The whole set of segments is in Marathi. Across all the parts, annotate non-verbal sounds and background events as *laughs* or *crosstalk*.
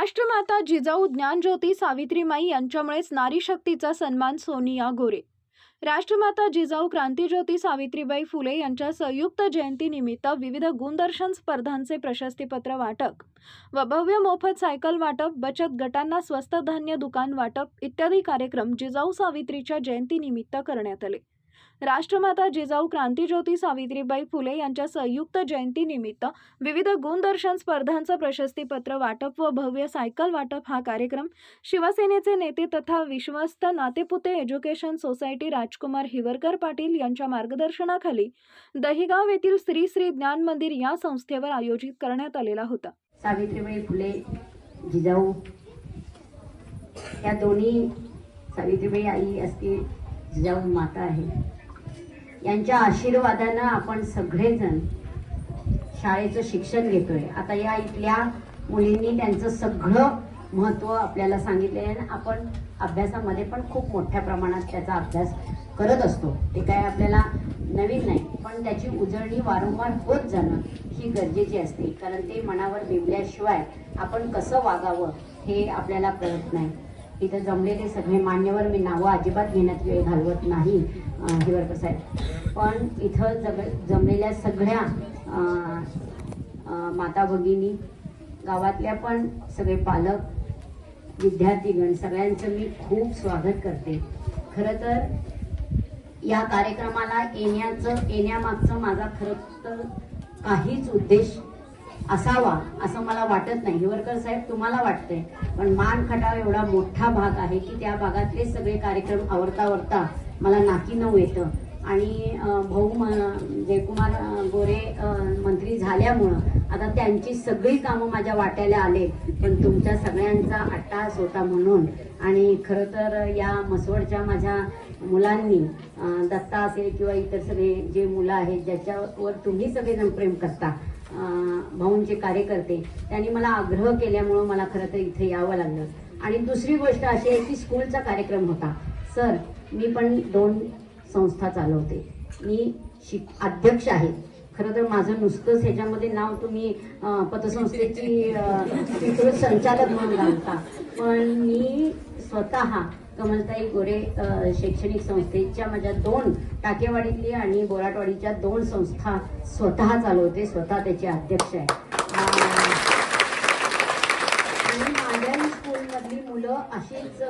राष्ट्रमाता जिजाऊ ज्ञानज्योती सावित्रीमाई यांच्यामुळेच नारी शक्तीचा सन्मान सोनिया गोरे. राष्ट्रमाता जिजाऊ क्रांतीज्योती सावित्रीबाई फुले यांच्या संयुक्त जयंतीनिमित्त विविध गुणदर्शन स्पर्धांचे प्रशस्तीपत्र वाटप व भव्य मोफत सायकल वाटप बचत गटांना स्वस्त धान्य दुकान वाटप इत्यादी कार्यक्रम जिजाऊ सावित्रीच्या जयंतीनिमित्त करण्यात आले. राष्ट्रमाता जिजाऊ क्रांतीज्योती सावित्रीबाई फुले यांच्या संयुक्त जयंतीनिमित्त विविध गुणदर्शन स्पर्धांचं प्रशस्तीपत्र वाटप व भव्य सायकल वाटप हा कार्यक्रम शिवसेनेचे नेते तथा विश्वस्त नातेपुते एज्युकेशन सोसायटी राजकुमार हिवरकर पाटील यांच्या मार्गदर्शनाखाली दहिगाव येथील श्री श्री ज्ञान मंदिर या संस्थेवर आयोजित करण्यात आलेला होता. सावित्रीबाई फुले जिजाऊ या दोन्ही सावित्रीबाई आई असते जिजाऊ माता आहे. यांच्या आशीर्वादानं आपण सगळेजण शाळेचं शिक्षण घेतोय. आता या इथल्या मुलींनी त्यांचं सगळं महत्त्व आपल्याला सांगितले आणि आपण अभ्यासामध्ये पण खूप मोठ्या प्रमाणात त्याचा अभ्यास करत असतो. ते काय आपल्याला नवीन नाही पण त्याची उजळणी वारंवार होत जाणं ही गरजेची असते. कारण ते मनावर बिवल्याशिवाय आपण कसं वागावं हे आपल्याला कळत नाही. इथं जमलेले सगळे मान्यवर मी नावं अजिबात घेण्यात वेळ घालवत नाही हिवरकर साहेब. पण इथं जग जमलेल्या सगळ्या माता भगिनी गावातल्या पण सगळे पालक विद्यार्थीगण सगळ्यांचं मी खूप स्वागत करते. खरं तर या कार्यक्रमाला येण्याचं येण्यामागचं माझा खरं तर काहीच उद्देश असावा असं मला वाटत नाही. हिवरकर साहेब तुम्हाला वाटतंय. पण मान खटाव एवढा मोठा भाग आहे की त्या भागातले सगळे कार्यक्रम आवडता आवडता मला नाकी नऊ येतं. आणि भाऊ म- जयकुमार गोरे मंत्री झाल्यामुळं आता त्यांची सगळी कामं माझ्या वाट्याला आले. पण तुमच्या सगळ्यांचा अट्टास होता म्हणून. आणि खरं तर या मसवडच्या माझ्या मुलांनी दत्ता असेल किंवा इतर सगळे जे मुलं आहेत ज्याच्यावर तुम्ही सगळेजण प्रेम करता भाऊंचे कार्यकर्ते त्यांनी मला आग्रह केल्यामुळं मला खरं तर इथे यावं लागलं. आणि दुसरी गोष्ट अशी आहे की स्कूलचा कार्यक्रम होता. सर मी पण दोन संस्था चालवते. मी शिक अध्यक्ष आहे. खरं तर माझं नुसतंच ह्याच्यामध्ये नाव तुम्ही पतसंस्थेची संचालक म्हणून घालता पण मी स्वतः कमलताई गोरे शैक्षणिक संस्थेच्या माझ्या दोन टाकेवाडीतली आणि बोराटवाडीच्या दोन संस्था स्वतः चालवते स्वतः त्याचे अध्यक्ष आहे आणि मांडण स्कूलमधली मुलं अशीच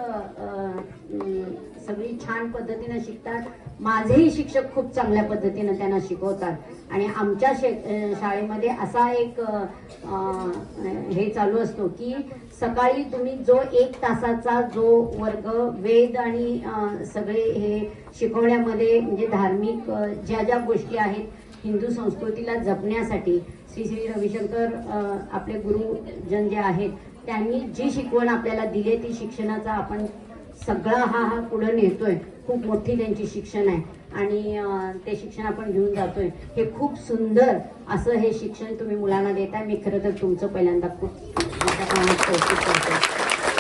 सगळी छान पद्धतीनं शिकतात. माझेही शिक्षक खूप चांगल्या पद्धतीनं त्यांना शिकवतात. आणि आमच्या शे शाळेमध्ये असा एक हे चालू असतो की सकाळी तुम्ही जो एक तासाचा जो वर्ग वेद आणि सगळे हे शिकवण्यामध्ये म्हणजे धार्मिक ज्या ज्या गोष्टी आहेत हिंदू संस्कृतीला जपण्यासाठी श्री श्री रविशंकर आपले गुरुजन जे आहेत त्यांनी जी शिकवण आपल्याला दिली ती शिक्षणाचा आपण सगळा हा हा पुढं नेतोय. खूप मोठी त्यांची शिक्षण आहे. आणि ते शिक्षण आपण घेऊन जातोय. हे खूप सुंदर असं हे शिक्षण तुम्ही मुलांना देता मी खरं तर तुमचं पहिल्यांदा खूप कौतुक करतो.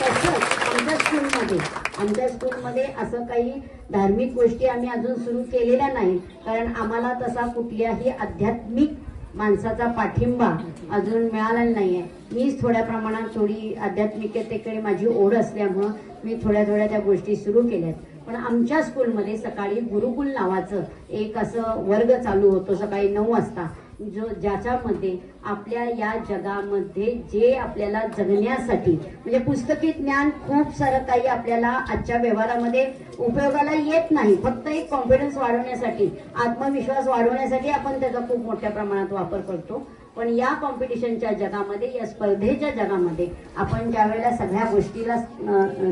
तसंच आमच्या स्कूलमध्ये आमच्या स्कूलमध्ये असं काही धार्मिक गोष्टी आम्ही अजून सुरू केलेल्या नाही. कारण आम्हाला तसा कुठल्याही आध्यात्मिक माणसाचा पाठिंबा अजून मिळालेला नाहीये. मीच थोड्या प्रमाणात थोडी आध्यात्मिकतेकडे माझी ओढ असल्यामुळं मी थोड्या थोड्या त्या गोष्टी सुरू केल्यात. पण आमच्या स्कूलमध्ये सकाळी गुरुकुल नावाचं एक असं वर्ग चालू होतो सकाळी नऊ वाजता. जो ज्याच्यामध्ये आपल्या या जगामध्ये जे आपल्याला जगण्यासाठी म्हणजे पुस्तकी ज्ञान खूप सारं काही आपल्याला आजच्या व्यवहारामध्ये उपयोगाला येत नाही. फक्त एक कॉन्फिडन्स वाढवण्यासाठी आत्मविश्वास वाढवण्यासाठी आपण त्याचा खूप मोठ्या प्रमाणात वापर करतो. पण या कॉम्पिटिशनच्या जगामध्ये या स्पर्धेच्या जगामध्ये आपण ज्या वेळेला सगळ्या गोष्टीला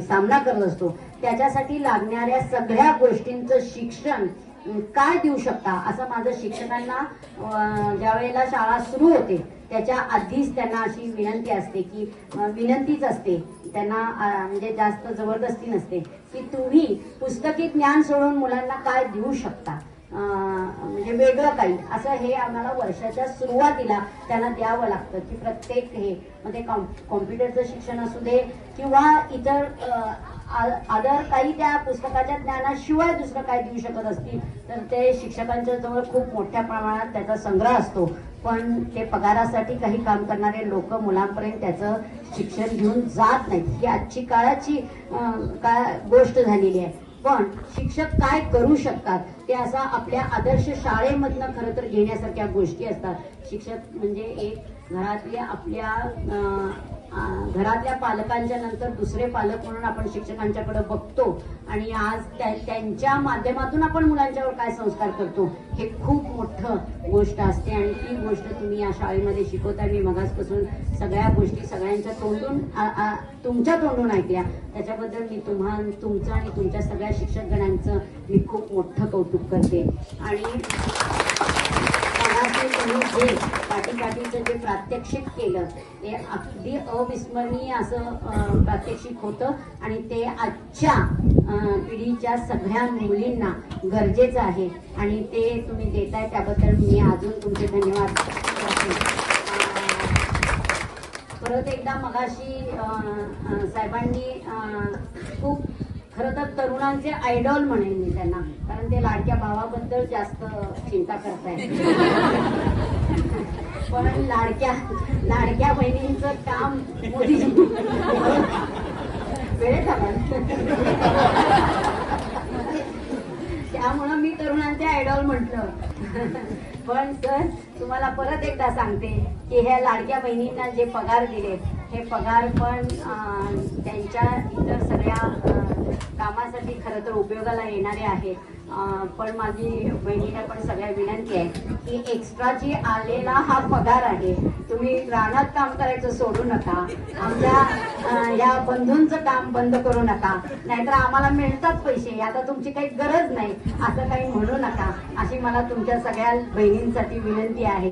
सामना करत असतो त्याच्यासाठी लागणाऱ्या सगळ्या गोष्टींचं शिक्षण काय देऊ शकता? असं माझं शिक्षकांना ज्या वेळेला शाळा सुरू होते त्याच्या आधीच त्यांना अशी विनंती असते की विनंतीच असते. त्यांना म्हणजे जास्त जबरदस्ती नसते की तुम्ही पुस्तकी ज्ञान सोडून मुलांना काय देऊ शकता? म्हणजे वेगळं काही. असं हे आम्हाला वर्षाच्या सुरुवातीला त्यांना द्यावं लागतं की प्रत्येक हे म्हणजे मध्ये कॉम्प्युटरचं शिक्षण असू दे किंवा इतर अदर काही त्या पुस्तकाच्या ज्ञानाशिवाय दुसरं काय देऊ शकत असतील तर ते शिक्षकांच्या जवळ खूप मोठ्या प्रमाणात त्याचा संग्रह असतो. पण ते पगारासाठी काही काम करणारे लोक मुलांपर्यंत त्याचं शिक्षण घेऊन जात नाहीत. ही आजची काळाची का गोष्ट झालेली आहे. पण शिक्षक काय करू शकतात ते असा आपल्या आदर्श शाळेमधनं खरं तर घेण्यासारख्या गोष्टी असतात. शिक्षक म्हणजे एक घरातल्या आपल्या अं, घरातल्या पालकांच्या नंतर दुसरे पालक म्हणून आपण शिक्षकांच्याकडे बघतो आणि आज त्यांच्या माध्यमातून आपण मुलांच्यावर काय संस्कार करतो हे खूप मोठं गोष्ट असते आणि ती गोष्ट तुम्ही या शाळेमध्ये शिकवता मी मगासपासून सगळ्या गोष्टी सगळ्यांच्या तोंडून तुमच्या तोंडून ऐकल्या. त्याच्याबद्दल मी तुम्हा तुमचं आणि तुमच्या सगळ्या शिक्षकगणांचं मी खूप मोठं कौतुक करते. आणि मनाचे तुम्ही जे काठीकाठीचं जे प्रात्यक्षिक केलं ते अगदी अविस्मरणीय असं प्रात्यक्षिक होतं. आणि ते आजच्या पिढीच्या सगळ्या मुलींना गरजेचं आहे. आणि ते तुम्ही देताय त्याबद्दल मी अजून तुमचे धन्यवाद परत एकदा मगाशी साहेबांनी खूप खरं तर तरुणांचे आयडॉल म्हणेन मी त्यांना कारण ते लाडक्या भावाबद्दल जास्त चिंता करतायत. *laughs* पण लाडक्या लाडक्या बहिणींचं काम मोदी वेळेत आलं. त्यामुळं मी तरुणांचे आयडॉल म्हटलं. पण सर तुम्हाला परत एकदा सांगते की ह्या लाडक्या बहिणींना जे पगार दिले हे पगार पण त्यांच्या इतर सगळ्या कामासाठी खरं तर उपयोगाला येणारे आहेत. पण माझी बहिणीला पण सगळ्या विनंती आहे की एक्स्ट्राची आलेला हा पगार आहे तुम्ही रानात काम करायचं सोडू नका. आमच्या या बंधूंचं काम बंद करू नका. नाहीतर आम्हाला मिळतात पैसे आता तुमची काही गरज नाही असं काही म्हणू नका. अशी मला तुमच्या सगळ्या बहिणींसाठी विनंती आहे.